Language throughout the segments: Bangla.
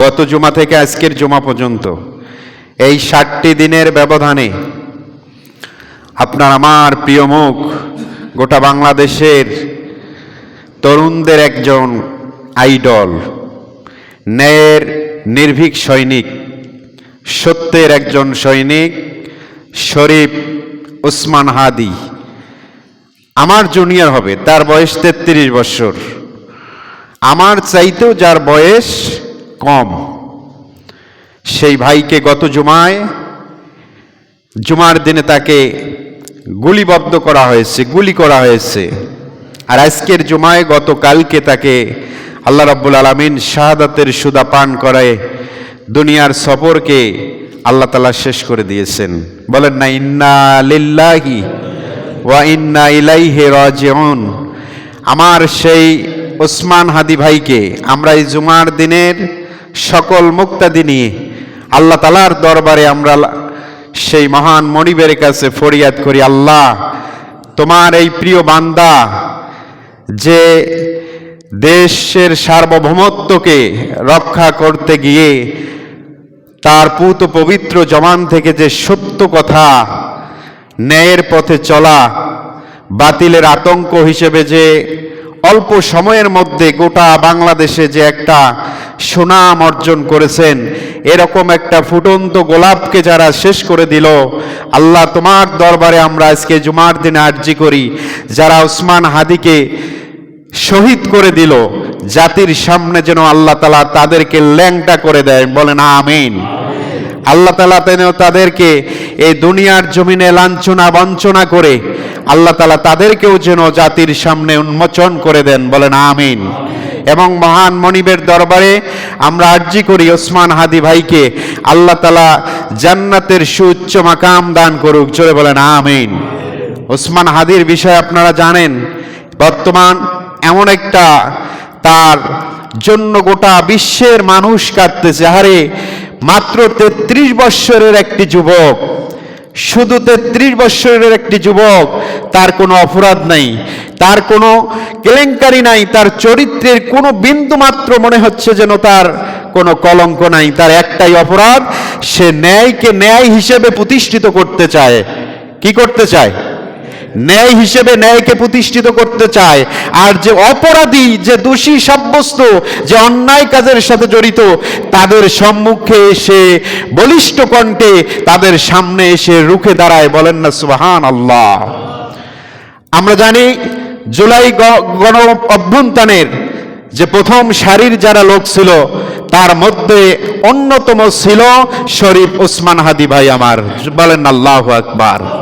গত জুমা থেকে আজকের জুমা পর্যন্ত এই ষাটটি দিনের ব্যবধানে আপনার আমার প্রিয় মুখ গোটা বাংলাদেশের তরুণদের একজন আইডল, ন্যায়ের নির্ভীক সৈনিক, সত্যের একজন সৈনিক, শরীফ উসমান হাদি। আমার জুনিয়র হবে, তার বয়স তেত্রিশ বছর। আমার চাইতেও যার বয়স কম। সেই ভাইকে গত জুমায়, জুমার দিনে তাকে গুলিবদ্ধ করা হয়েছে, গুলি করা হয়েছে। আর আজকের জুমায় গতকালকে তাকে আল্লাহ রাব্বুল আলমিন শাহাদাতের সুদা পান করায় দুনিয়ার সফরকে আল্লাহ তালা শেষ করে দিয়েছেন। বলেন না, ইন্না লিল্লাহি ওয়া ইন্না ইলাইহি রাজিউন। আমার সেই ওসমান হাদি ভাইকে আমরা এই জুমার দিনের সকল মুক্তাদি নিয়ে আল্লাহ তালার দরবারে আমরা সেই মহান মনিবের কাছে ফরিয়াদ করি, আল্লাহ, তোমার এই প্রিয় বান্দা যে দেশের সার্বভৌমত্বকে রক্ষা করতে গিয়ে তার পুত পবিত্র জমান থেকে যে সত্য কথা ন্যায়ের পথে চলা, বাতিলের আতঙ্ক হিসেবে যে অল্প সময়ের মধ্যে গোটা বাংলাদেশে যে একটা সুনাম অর্জন করেছেন, এরকম একটা ফুটন্ত গোলাপকে যারা শেষ করে দিল, আল্লাহ তোমার দরবারে আমরা আজকে জুমার দিনে আর্জি করি, যারা ওসমান হাদিকে শহীদ করে দিল, জাতির সামনে যেন আল্লাহ তালা তাদেরকে ল্যাংটা করে দেয়, বলেন আমিন। আল্লাহ তালা তেন তাদেরকে এই দুনিয়ার জমিনে লাঞ্ছনা বঞ্চনা করে আল্লাহ তালা তাদেরকেও যেন জাতির সামনে উন্মোচন করে দেন, বলেন আমিন। এবং মহান মনিবের দরবারে আমরা আর্জি করি ওসমান হাদি ভাইকে, আল্লাহ তালা জান্নাতের সুউচ্চ মাকাম দান করুক, জোরে বলেন আমিন। ওসমান হাদির বিষয়ে আপনারা জানেন, বর্তমান এমন একটা তার জন্য গোটা বিশ্বের মানুষ কাঁদতেছে। হারে মাত্র তেত্রিশ বৎসরের একটি যুবক শুধু তেত্রিশ বৎসরের একটি যুবক, তার কোনো অপরাধ নাই, তার কোনো কেলেঙ্কারি নাই, তার চরিত্রের কোনো বিন্দু মাত্র মনে হচ্ছে যেন তার কোনো কলঙ্ক নাই, তার একটাই অপরাধ, সে ন্যায়কে ন্যায় হিসেবে প্রতিষ্ঠিত করতে চায়। কি করতে চায়? ন্যায় হিসেবে ন্যায়কে প্রতিষ্ঠিত করতে চায়। আর যে অপরাধী, যে দোষী সাব্যস্ত, যে অন্যায় কাজের সাথে জড়িত, তাদের সম্মুখে এসে বলিষ্ঠ কণ্ঠে তাদের সামনে এসে রুখে দাঁড়ায় বলেন না সুবাহান আল্লাহ আমরা জানি জুলাই গণ অভ্যুত্থানের যে প্রথম সারির যারা লোক ছিল, তার মধ্যে অন্যতম ছিল শরীফ ওসমান হাদি ভাই আমার। বলেন আল্লাহ আকবার।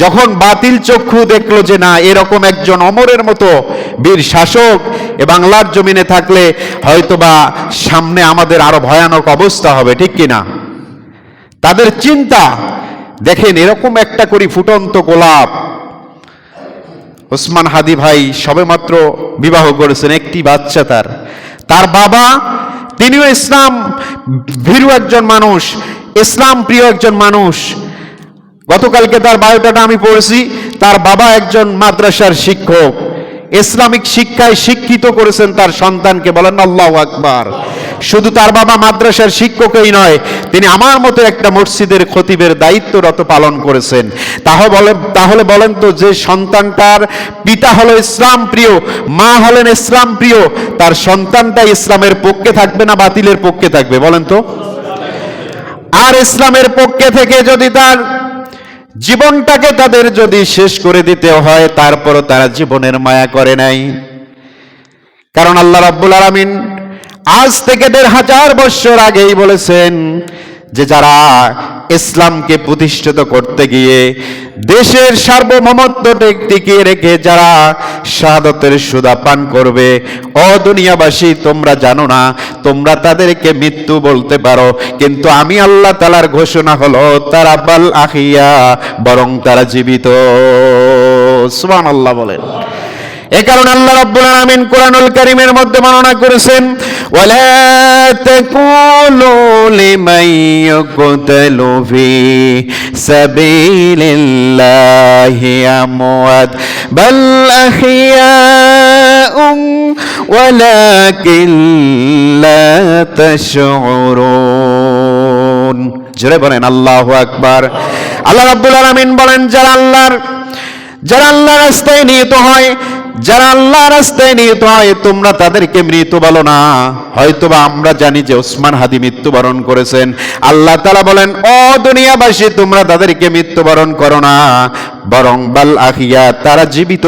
যখন বাতিল চক্ষু দেখল যে না, এরকম একজন অমরের মতো বীর শাসক এ বাংলার জমিনে থাকলে হয়তোবা সামনে আমাদের আরও ভয়ানক অবস্থা হবে, ঠিক কিনা তাদের চিন্তা, দেখেন এরকম একটা করি ফুটন্ত গোলাপ। ওসমান হাদি ভাই সবেমাত্র বিবাহ করেছেন, একটি বাচ্চা তার। তার বাবা, তিনিও ইসলাম ভীরু একজন মানুষ, ইসলাম প্রিয় একজন মানুষ। গতকালকে তার বায়োডাটা আমি পড়েছি। তার বাবা একজন মাদ্রাসার শিক্ষক। ইসলামিক শিক্ষায় শিক্ষিত করেছেন তার সন্তানকে। বলেন আল্লাহ আকবার। শুধু তার বাবা মাদ্রাসার শিক্ষকই নয়, তিনি আমার মতো একটা মসজিদের খতিবের দায়িত্বরত পালন করেছেন। তাহলে বলেন তাহলে বলেন তো যে সন্তানটার পিতা হলো ইসলাম প্রিয়, মা হলেন ইসলাম প্রিয়, তার সন্তানটা ইসলামের পক্ষে থাকবে না বাতিলের পক্ষে থাকবে? বলেন তো। আর ইসলামের পক্ষে থেকে যদি তার জীবনটাকে তাদের যদি শেষ করে দিতে হয়, তারপরও তারা জীবনের মায়া করে নাই। কারণ আল্লাহ রাব্বুল আলামিন আজ থেকে দেড় হাজার বৎসর আগেই বলেছেন যে যারা ইসলামকে প্রতিষ্ঠিত করতে গিয়ে দেশের সার্বভৌমত্ব টিকিয়ে রেখে যারা শাহাদতের সুদা পান করবে, ও দুনিয়াবাসী, তোমরা জানো না, তোমরা তাদেরকে মৃত্যু বলতে পারো, কিন্তু আমি আল্লাহ তালার ঘোষণা হলো, তারা বাল আহিয়া বরং তারা জীবিত। সুবহান আল্লাহ বলেন। এ কারণে আল্লাহ রাব্বুল আলামিন কোরআনুল কারীমের মধ্যে বর্ণনা করেছেন, ওয়ালা তাকুলু লিমান ইয়ুকতালু ফি সাবিলিল্লাহি আমওয়াত, বাল আহইয়াউন ওয়ালাকিন লা তাশউরুন। জোরে বলেন, আল্লাহু আকবার। আল্লাহ রাব্বুল আলামিন বলেন, যারা আল্লাহর, যারা আল্লাহ রাস্তায় নিহত হয় যারা আল্লাহ রাস্তায় নিহত হয়, তোমরা তাদেরকে মৃত বলো না। হয়তোবা আমরা জানি যে ওসমান হাদি মৃত্যুবরণ করেছেন। আল্লাহ তালা বলেন, ও দুনিয়াবাসী, তোমরা তাদেরকে মৃত্যুবরণ করো না। বরং বাল আহিয়া তারা জীবিত।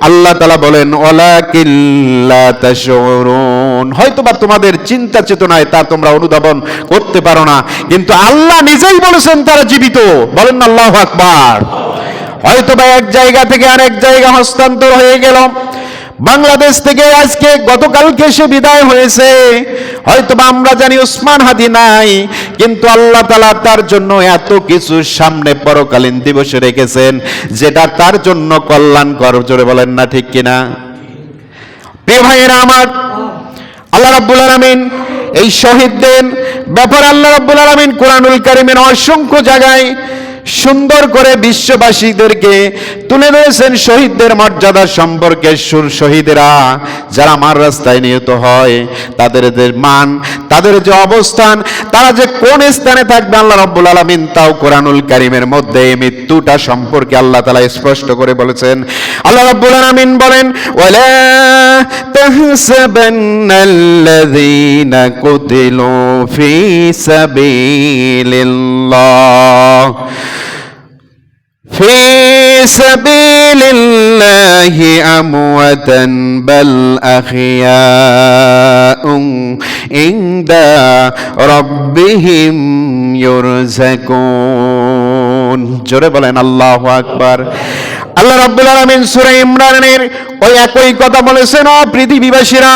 আল্লাহ তালা বলেন ওলা কিল্লা তাশউরুন। হয়তোবা তোমাদের চিন্তা চেতনায় তা তোমরা অনুধাবন করতে পারো না। কিন্তু আল্লাহ নিজেই বলেছেন, তারা জীবিত। বলেন আল্লাহ আকবার। হয়তো বা এক জায়গা থেকে আরেক জায়গা হস্তান্তর হয়ে গেল। বাংলাদেশ থেকে আজকে গতকালকে সে বিদায় হয়েছে। হয়তো বা আমরা জানি ওসমান হাদি নাই, কিন্তু আল্লাহ তালা তার জন্য এত কিছু সামনে পরকালীন দিবসে রেখেছেন, যেটা তার জন্য কল্যাণকর, জোরে বলেন না ঠিক কিনা? প্রিয় ভাইয়েরা আমার, আল্লাহ রাব্বুল আলামিন এই শহীদদের ব্যাপারে আল্লাহ রাব্বুল আলামিন কোরআনুল কারীমের অসংখ্য জায়গায় সুন্দর করে বিশ্ববাসীদেরকে তুলে ধরেছেন শহীদদের মর্যাদা সম্পর্কে সুর শহীদেরা, যারা আমার রাস্তায় নিহত হয়, তাদের মান তাদের যে অবস্থান, তারা যে কোন স্থানে থাকবে আল্লাহ রাব্বুল আলামিন, তাও কোরআনুল কারীমের মধ্যে এই মৃত্যুটা সম্পর্কে আল্লাহ তাআলা স্পষ্ট করে বলেছেন। আল্লাহ রাব্বুল আলামিন বলেন, ওয়ালা তাহসাবান্নাল্লাযীনা কুতিলু ফি সাবিলিল্লাহ। في سبيل الله أموتا بل أحياء عند ربهم يرزقون. জোরে বলেন, আল্লাহু আকবার। আল্লাহ রাব্বুল আলামিন সূরা ইমরানের ওই একই কথা বলেছেন, ও পৃথিবীবাসীরা,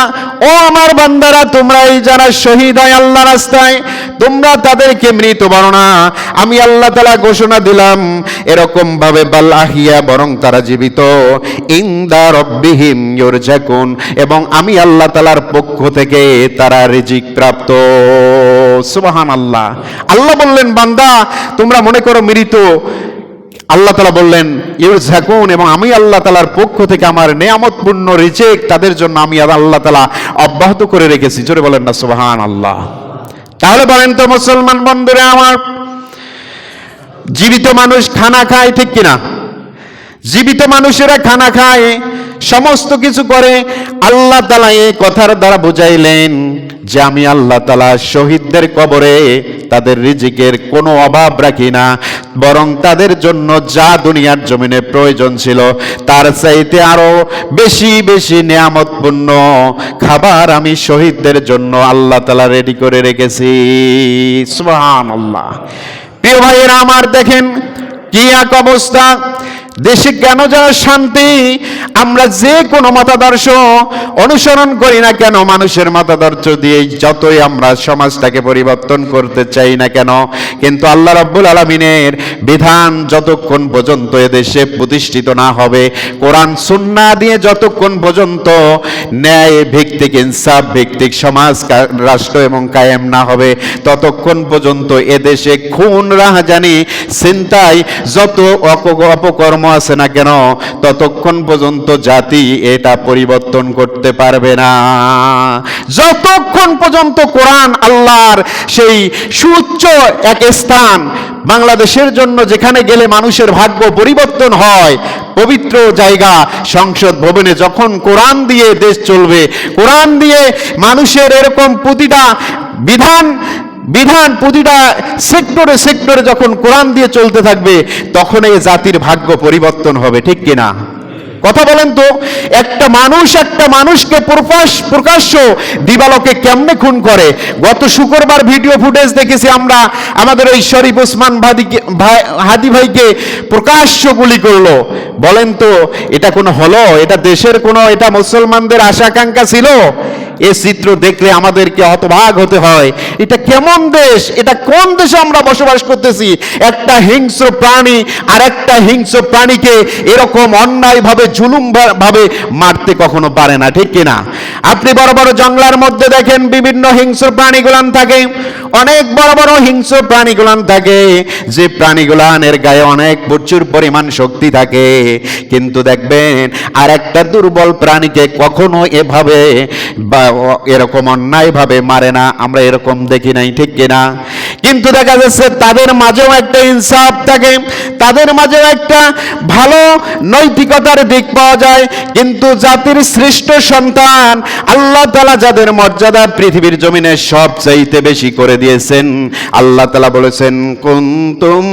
ও আমার বান্দারা তোমরা এই যারা শহীদ হয় আল্লাহ রাস্তায়, তোমরা তাদেরকে মৃত বলো না। আমি আল্লাহ তালা ঘোষণা দিলাম, এরকম ভাবে বাল আহিয়া বরং তারা জীবিত। ইন্দা রব্বিহিম ইউরজাকুন, এবং আমি আল্লাহ তালার পক্ষ থেকে তারা রিজিক প্রাপ্ত। সুবাহান আল্লাহ আল্লাহ বললেন, বান্দা, তোমরা মনে করো মৃত আল্লাহ তালা বললেন, ইউরজাকুন, এবং আমি আল্লাহ তালার পক্ষ থেকে আমার নেয়ামতপূর্ণ রিচেক তাদের জন্য আমি আল্লাহ তালা অব্যাহত করে রেখেছি। জোরে বলেন না সুবাহান আল্লাহ তাহলে বলেন তো, মুসলমান বন্ধুরা আমার, জীবিত মানুষ খানা খায় ঠিক কিনা? জীবিত মানুষেরা খানা খায়, সমস্ত কিছু করে, আল্লাহ তালা এই কথার দ্বারা বুঝাইলেন যে আমি আল্লাহ তালা শহীদদের কবরে তাদের রিজিকের কোনো অভাব রাখি না, বরং তাদের জন্য যা দুনিয়ার জমিনে প্রয়োজন ছিল, তার চাইতে আরও বেশি বেশি নিয়ামতপূর্ণ খাবার আমি শহীদদের জন্য আল্লাহ তালা রেডি করে রেখেছি। সুবহান আল্লাহ প্রিয় ভাইয়েরা, আমার দেখেন কি এক অবস্থা। দেশে কেন যেন শান্তি? আমরা যে কোনো মতাদর্শ অনুসরণ করি না কেন? মানুষের মতাদর্শ দিয়ে যতই আমরা সমাজটাকে পরিবর্তন করতে চাই না কেন? কিন্তু আল্লাহ রাব্বুল আলমিনের বিধান যতক্ষণ পর্যন্ত এদেশে প্রতিষ্ঠিত না হবে, কোরআন, সুন্না দিয়ে যতক্ষণ পর্যন্ত ন্যায় ভিত্তিক, ইনসাফ ভিত্তিক সমাজ রাষ্ট্র এবং কায়েম না হবে, ততক্ষণ পর্যন্ত এদেশে খুন, রাহাজানি চিন্তায় যত অক- আছে না কেন? ততক্ষণ পর্যন্ত জাতি এটা পরিবর্তন করতে পারবে না। যতক্ষণ পর্যন্ত কোরআন আল্লাহর সেই সুউচ্চ এক স্থান বাংলাদেশের জন্য যেখানে গেলে মানুষের ভাগ্য পরিবর্তন হয়, পবিত্র জায়গা সংসদ ভবনে যখন কোরআন দিয়ে দেশ চলবে, কোরআন দিয়ে মানুষের এরকম প্রতিটা বিধান বিধান প্রতিটা সেক্টরে সেক্টরে যখন কোরআন দিয়ে চলতে থাকবে তখন এই জাতির ভাগ্য পরিবর্তন হবে, ঠিক কিনা? কথা বলেন তো, একটা মানুষ একটা মানুষকে প্রকাশ, প্রকাশ্য দিবালোকে কেমনে খুন করে? গত শুক্রবার ভিডিও ফুটেজ দেখেছি আমরা, আমাদের ওই শরীফ ওসমান ভাদিকে, ভাই, হাদি ভাইকে প্রকাশ্য গুলি করল। বলেন তো, এটা কোনো হলো? এটা দেশের কোনো, এটা মুসলমানদের আশা আকাঙ্ক্ষা ছিল? এ চিত্র দেখলে আমাদেরকে হতভাগ হতে হয়। এটা কেমন দেশ? এটা কোন দেশে আমরা বসবাস করতেছি? একটা হিংস্র প্রাণী আর একটা হিংস্র প্রাণীকে এরকম অন্যায়ভাবে জুলুম ভাবে মারতে কখনো পারে না, ঠিক কিনা? আপনি বড় বড় জঙ্গলার মধ্যে দেখেন বিভিন্ন হিংস্র প্রাণীগুলান থাকে। অনেক বড় বড় হিংস্র প্রাণীগুলান থাকে। যে প্রাণীগুলানের গায়ে অনেক প্রচুর পরিমাণ শক্তি থাকে। কিন্তু দেখবেন আর একটা দুর্বল প্রাণীকে কখনো এভাবে বা এরকম অন্যায়ভাবে মারে না আমরা এরকম দেখি নাই ঠিক কিনা? কিন্তু দেখা যাচ্ছে তাদের মাঝেও একটা ইনসাফ থাকে, তাদের মাঝেও একটা ভালো নৈতিকতার দিক পাওয়া যায়, কিন্তু জাতির শ্রেষ্ঠ সন্তান আল্লাহ তালা যাদের মর্যাদা পৃথিবীর জমিনে সব চাইতে বেশি করে দিয়েছেন, আল্লাহ তালা বলেছেন, কুন্তুম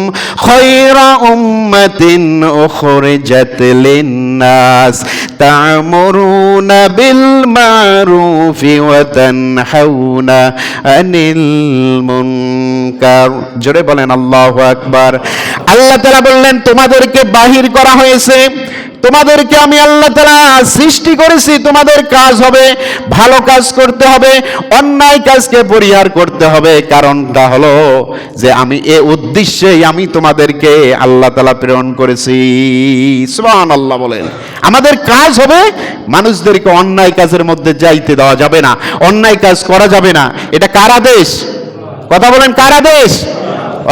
খয়রা উম্মাতিন উখরিজাত লিন-নাস, তা'মুরুনা বিল মারুফি ওয়া তানহাউনা আনিল মুনকার জোরে বলেন, আল্লাহু আকবার। আল্লাহ তাআলা বললেন, তোমাদেরকে বাহির করা হয়েছে। তোমাদেরকে আমি আল্লাহ তালা সৃষ্টি করেছি। তোমাদের কাজ হবে, ভালো কাজ করতে হবে, অন্যায় কাজকে পরিহার করতে হবে। কারণটা হলো যে আমি এ উদ্দেশ্যেই আমি তোমাদেরকে আল্লাহ তালা প্রেরণ করেছি। সুবহান আল্লাহ বলেন। আমাদের কাজ হবে, মানুষদেরকে অন্যায় কাজের মধ্যে যাইতে দেওয়া যাবে না। অন্যায় কাজ করা যাবে না। এটা কার আদেশ? কথা বলেন, কারা দেশ?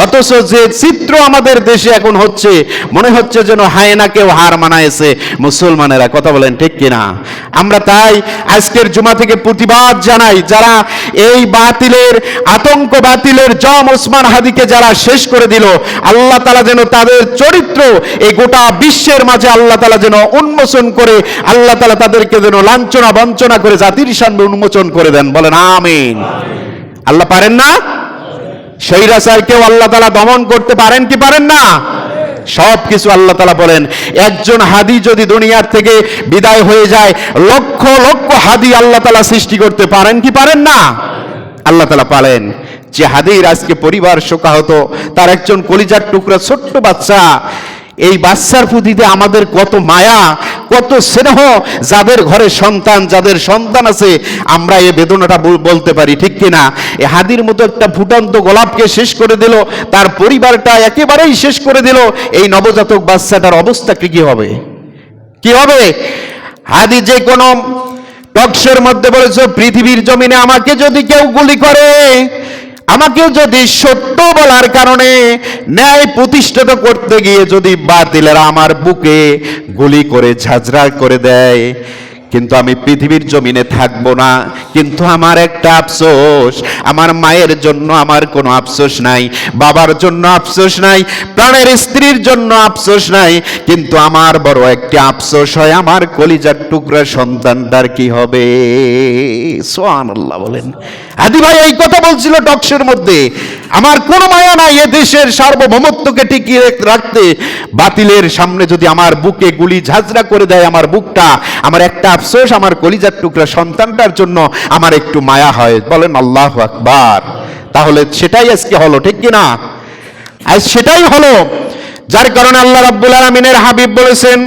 অথচ যে চিত্র আমাদের দেশে এখন হচ্ছে, মনে হচ্ছে যেন হায়নাকেও হার মানায়ছে মুসলমানেরা, কথা বলেন ঠিক কিনা? আমরা তাই আজকের জুমা থেকে প্রতিবাদ জানাই, যারা এই বাতিলের, আতঙ্ক বাতিলের জম ওসমান হাদিকে যারা শেষ করে দিল, আল্লাহ তালা যেন তাদের চরিত্র এই গোটা বিশ্বের মাঝে আল্লাহ তালা যেন উন্মোচন করে, আল্লাহ তালা তাদেরকে যেন লাঞ্ছনা বঞ্চনা করে, জাতির সামনে উন্মোচন করে দেন, বলেন আমিন। আল্লাহ পারেন না? স্বৈরাচারকেও আল্লাহ তালা দমন করতে পারেন কি পারেন না? সব কিছু আল্লাহ তালা বলেন। একজন হাদি যদি দুনিয়ার থেকে বিদায় হয়ে যায়, লক্ষ লক্ষ হাদি আল্লাহ তালা সৃষ্টি করতে পারেন কি পারেন না? আল্লাহ তালা পারেন যে হাদির আজকে পরিবার শোকাহত, তার একজন কলিজার টুকরা ছোট্ট বাচ্চা এই বাচ্চার প্রতিতে আমাদের কত মায়া, কত স্নেহ, যাদের ঘরে সন্তান, যাদের সন্তান আছে, আমরা এই বেদনাটা বল- বলতে পারি, ঠিক কিনা? এ হাদির মতো একটা ফুটন্ত গোলাপকে শেষ করে দিল, তার পরিবারটা একেবারেই শেষ করে দিল, এই নবজাতক বাচ্চাটার অবস্থা কি কি হবে? কি হবে? হাদি যে কোনো টকশের মধ্যে বলেছে, পৃথিবীর জমিনে আমাকে যদি কেউ গুলি করে আমাকে যদি সত্য বলার কারণে ন্যায় প্রতিষ্ঠিত করতে গিয়ে যদি বাতিলেরা আমার বুকে গুলি করে ঝাঁঝরা করে দেয় কিন্তু আমি পৃথিবীর জমিনে থাকব না। কিন্তু আমার একটা আফসোস, আমার মায়ের জন্য আমার কোনো আফসোস নাই, বাবার জন্য আফসোস নাই, প্রাণের স্ত্রীর জন্য আফসোস নাই। কিন্তু আমার বড় একটি আফসোস হয়, আমার কলিজার টুকরা সন্তানটার কি হবে? সোহান আল্লাহ বলেন। আদি ভাই, এই কথা বলছিল টকশের মধ্যে। আমার কোনো মায়া নাই এ দেশের সার্বভৌমত্বকে টিকিয়ে রাখতে। বাতিলের সামনে যদি আমার বুকে গুলি ঝাঁঝরা করে দেয় আমার বুকটা, আমার একটা আফসোস, আমার কলিজার টুকরা সন্তানটার জন্য আমার একটু মায়া হয়। বলেন, আল্লাহ আকবার। তাহলে সেটাই আজকে হলো, ঠিক কি না? আজ সেটাই হলো, যার কারণে আল্লাহ রাব্বুল আলামিনের হাবিব বলেছেন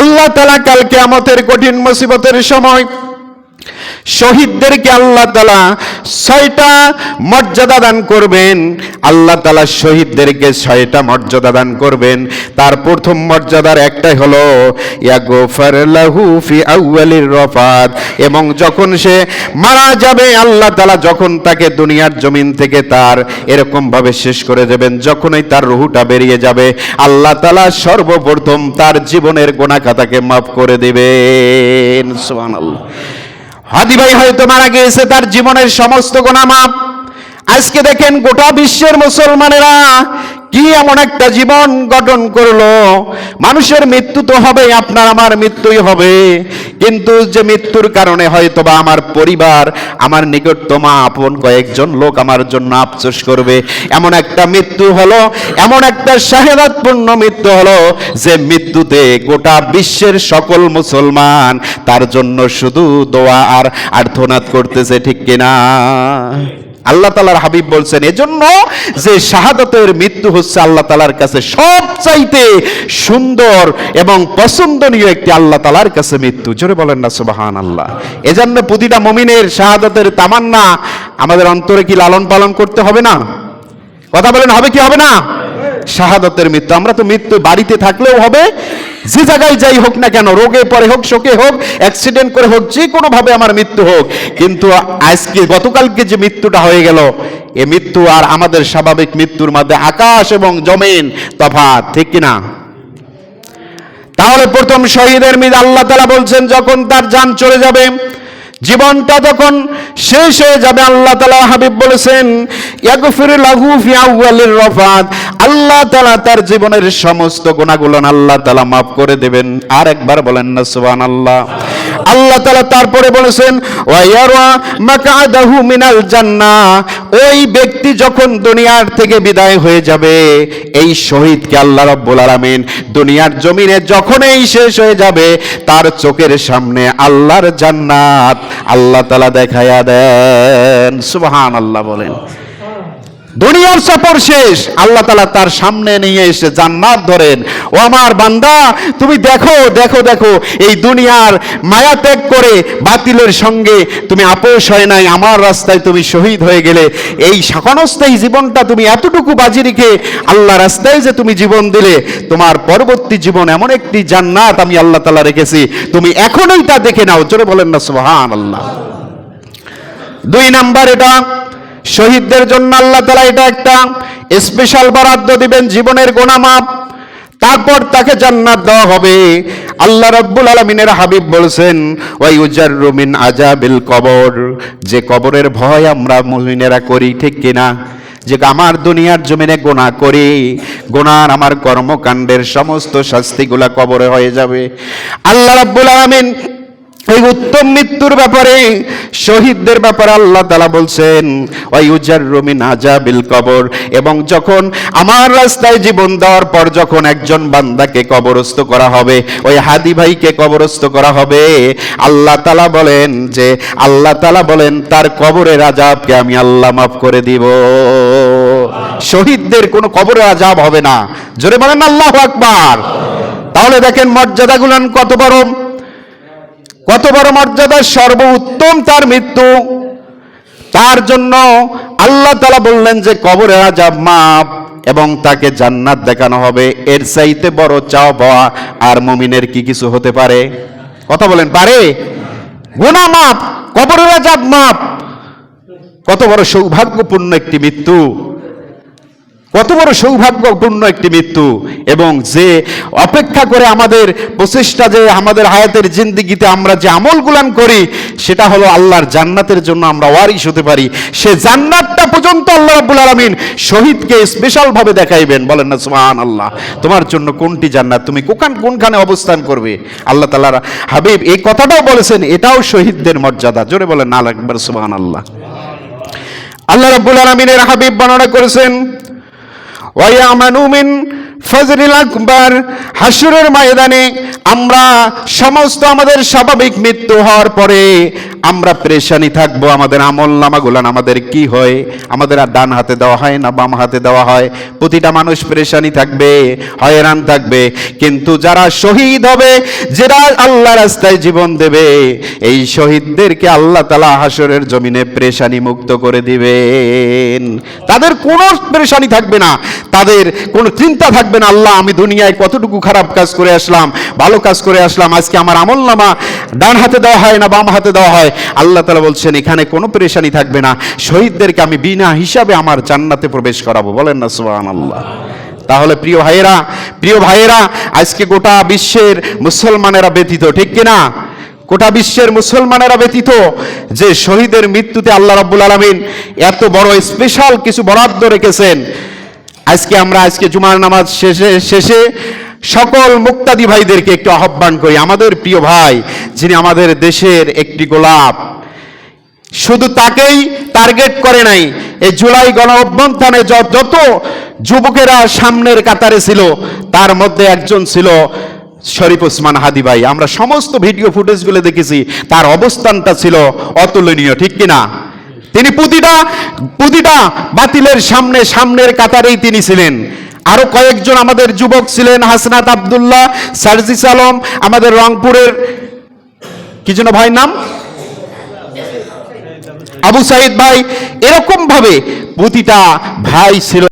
আল্লাহ তাআলা কাল কিয়ামতের কঠিন মুসিবতের সময় শহীদদেরকে আল্লাহ তালা ছয়টা মর্যাদা দান করবেন। আল্লাহ তালা শহীদদেরকে ছয়টা মর্যাদা দান করবেন। তার প্রথম মর্যাদার একটাই হলো ইয়াগফার রফাত। এবং যখন সে মারা যাবে, আল্লাহ তালা যখন তাকে দুনিয়ার জমিন থেকে তার এরকম ভাবে শেষ করে দেবেন। যখনই তার রুহুটা বেরিয়ে যাবে, আল্লাহ তালা সর্বপ্রথম তার জীবনের গোনা খাতাকে মাফ করে দেবেন। সুবহানাল্লাহ। হাদি ভাই হয়তো মারা গিয়েছে তার জীবনের সমস্ত গোনা মাপ আজকে দেখেন গোটা বিশ্বের মুসলমানেরা কি এমন একটা জীবন গঠন করল। মানুষের মৃত্যু তো হবে, আপনার আমার মৃত্যুই হবে। কিন্তু যে মৃত্যুর কারণে হয়তো বা আমার পরিবার, আমার নিকটতম আপন কয়েকজন লোক আমার জন্য আফসোস করবে। এমন একটা মৃত্যু হলো, এমন একটা শাহেদাতপূর্ণ মৃত্যু হলো, যে মৃত্যুতে গোটা বিশ্বের সকল মুসলমান তার জন্য শুধু দোয়া আর আর্থনাদ করতেছে, ঠিক কিনা? আল্লাহ তালার হাবিব বলছেন, এজন্য যে শাহাদতের মৃত্যু হচ্ছে আল্লাহ তালার কাছে সবচাইতে সুন্দর এবং পছন্দনীয় একটি আল্লাহ তালার কাছে মৃত্যু। জোরে বলেন না সুবাহান আল্লাহ এজন্য প্রতিটা মমিনের শাহাদতের তামান্না আমাদের অন্তরে কি লালন পালন করতে হবে না? কথা বলেন, হবে কি, হবে না? শাহাদতের মৃত্যু। আমরা তো মৃত্যু বাড়িতে থাকলেও হবে, যে জায়গায় যাই হোক না কেন, রোগে পরে হোক, শোকে হোক অ্যাক্সিডেন্ট করে হোক, যে কোনো ভাবে আমার মৃত্যু হোক, কিন্তু আজকে, গতকালকে যে মৃত্যুটা হয়ে গেল, এ মৃত্যু আর আমাদের স্বাভাবিক মৃত্যুর মধ্যে আকাশ এবং জমিন তফাৎ, ঠিক কিনা? তাহলে প্রথম শহীদের মিদ আল্লাহ তালা বলছেন, যখন তার যান চলে যাবে জীবনটা যখন শেষ হয়ে যাবে, আল্লাহ তালা হাবিব বলেছেন আল্লাহ তালা তার জীবনের সমস্ত গুণাগুলো আল্লাহ তালা মাফ করে দেবেন। আর একবার বলেন না সুবান আল্লাহ তালা তারপরে বলেছেন মিনাল জান্নাহ ওই ব্যক্তি যখন দুনিয়ার থেকে বিদায় হয়ে যাবে, এই শহীদকে আল্লাহ রাব্বুল আলামিন দুনিয়ার জমিনে যখনই শেষ হয়ে যাবে, তার চোখের সামনে আল্লাহর জান্নাত আল্লাহ তালা দেখাইয়া দেন। সুবহান আল্লাহ বলেন। দুনিয়ার সফর শেষ। আল্লাহ তালা তার সামনে নিয়ে এসে জান্নাত ধরেন। ও আমার বান্দা, তুমি দেখো দেখো দেখো, এই দুনিয়ার মায়া ত্যাগ করে বাতিলের সঙ্গে তুমি আপোষ হয় নাই, আমার রাস্তায় তুমি শহীদ হয়ে গেলে। এই ক্ষণস্থায়ী জীবনটা তুমি এতটুকু বাজি রেখে আল্লাহ রাস্তায় যে তুমি জীবন দিলে, তোমার পরবর্তী জীবন এমন একটি জান্নাত আমি আল্লাহ তালা রেখেছি। তুমি এখনই তা দেখে নাও, জোরে বলেন না সুবহান আল্লাহ দুই নাম্বার এটা শহীদদের জন্য আল্লাহ তালা এটা একটা স্পেশাল বরাদ্দ দিবেন জীবনের গোনামাপ। তারপর তাকে জান্নাত দেওয়া হবে। আল্লাহ রব্বুল আলমিনের হাবিব বলছেন ওই উজার রুমিন আজাবিল কবর। যে কবরের ভয় আমরা মুমিনেরা করি, ঠিক কিনা? যে আমার দুনিয়ার জমিনে গোনা করি, গোনার আমার কর্মকাণ্ডের সমস্ত শাস্তিগুলা কবরে হয়ে যাবে। আল্লাহ রাব্বুল আলামিন এই উত্তম মৃত্যুর ব্যাপারে শহীদদের ব্যাপারে আল্লাহ তালা বলছেন ওই উজার রুমিন আজাবিল কবর। এবং যখন আমার রাস্তায় জীবন দেওয়ার পর যখন একজন বান্দাকে কবরস্থ করা হবে, ওই হাদি ভাইকে কবরস্থ করা হবে, আল্লাহ তালা বলেন যে, আল্লাহ তালা বলেন, তার কবরের আজাবকে আমি আল্লাহ মাফ করে দিব। শহীদদের কোনো কবরের আজাব হবে না। জোরে বলেন আল্লাহ আকবার। তাহলে দেখেন মর্যাদাগুলান কত বড়। কত বড় মর্যাদার সর্বোত্তম তার মৃত্যু? তার জন্য আল্লাহ তালা বললেন যে কবরে আজাব মাপ এবং তাকে জান্নাত দেখানো হবে। এর চাইতে বড় চাও পাওয়া আর মমিনের কি কিছু হতে পারে? কথা বলেন, পারে? গুণা মাপ, কবরের আজাব মাপ। কত বড় সৌভাগ্যপূর্ণ একটি মৃত্যু। কত বড় সৌভাগ্যপূর্ণ একটি মৃত্যু। এবং যে অপেক্ষা করে আমাদের প্রচেষ্টা যে আমাদের হায়াতের জিন্দিগিতে আমরা যে আমল আমলগুলান করি, সেটা হলো আল্লাহর জান্নাতের জন্য আমরা ওয়ারিশ হতে পারি। সে জান্নাতটা পর্যন্ত আল্লাহ রাব্বুল আলামিন শহীদকে স্পেশাল ভাবে দেখাইবেন। বলেন না সুবহান আল্লাহ তোমার জন্য কোনটি জান্নাত? তুমি কোখান কোনখানে অবস্থান করবে? আল্লাহ তাআলার হাবিব, এই কথাটাও বলেছেন, এটাও শহীদদের মর্যাদা। জোরে বলেন না একবার সুবহান আল্লাহ আল্লাহ রাব্বুল আলামিনের হাবিব বর্ণনা করেছেন ওয়ায়ামানু মিন ফজরিল আকবার হাসুরের ময়দানে আমরা সমস্ত আমাদের স্বাভাবিক মৃত্যু হওয়ার পরে আমরা প্রেশানি থাকব, আমাদের আমল নামাগুলান আমাদের কি হয়? আমাদের আর ডান হাতে দেওয়া হয় না, বাম হাতে দেওয়া হয়? প্রতিটা মানুষ প্রেশানি থাকবে, হয়রান থাকবে। কিন্তু যারা শহীদ হবে, যারা আল্লাহ রাস্তায় জীবন দেবে, এই শহীদদেরকে আল্লাহ তালা হাসরের জমিনে প্রেশানি মুক্ত করে দিবেন। তাদের কোনো প্রেশানি থাকবে না। তাদের কোনো চিন্তা থাকবে না আল্লাহ, আমি দুনিয়ায় কতটুকু খারাপ কাজ করে আসলাম, ভালো কাজ করে আসলাম, আজকে আমার আমল নামা ডান হাতে দেওয়া হয় না বাম হাতে দেওয়া হয়? আল্লাহ তালা বলছেন, এখানে কোনো পেরেশানি থাকবে না, শহীদদেরকে আমি বিনা হিসাবে আমার জান্নাতে প্রবেশ করাবো। বলেন না সুবাহ আল্লাহ তাহলে প্রিয় ভাইয়েরা প্রিয় ভাইয়েরা, আজকে গোটা বিশ্বের মুসলমানেরা ব্যতীত, ঠিক কিনা? গোটা বিশ্বের মুসলমানেরা ব্যতীত যে শহীদের মৃত্যুতে আল্লাহ রাব্বুল আলমিন এত বড় স্পেশাল কিছু বরাদ্দ রেখেছেন আজকে আমরা আজকে জুমার নামাজ শেষে শেষে সকল মুক্তাদি ভাইদেরকে একটু আহ্বান করি। আমাদের প্রিয় ভাই, যিনি আমাদের দেশের একটি গোলাপ, শুধু তাকেই টার্গেট করে নাই এই জুলাই গণ অভ্যন্থানে যত যুবকেরা সামনের কাতারে ছিল, তার মধ্যে একজন ছিল শরীফ ওসমান হাদি ভাই। আমরা সমস্ত ভিডিও ফুটেজগুলো দেখেছি, তার অবস্থানটা ছিল অতুলনীয়, ঠিক কিনা? তিনি প্রতিটা প্রতিটা বাতিলের সামনে, সামনের কাতারেই তিনি ছিলেন। আরও কয়েকজন আমাদের যুবক ছিলেন, হাসনাত আবদুল্লাহ, সার্জিস আলম, আমাদের রংপুরের, কি যেন ভাই নাম? আবু সাইদ ভাই এরকম ভাবে প্রতিটা ভাই ছিল।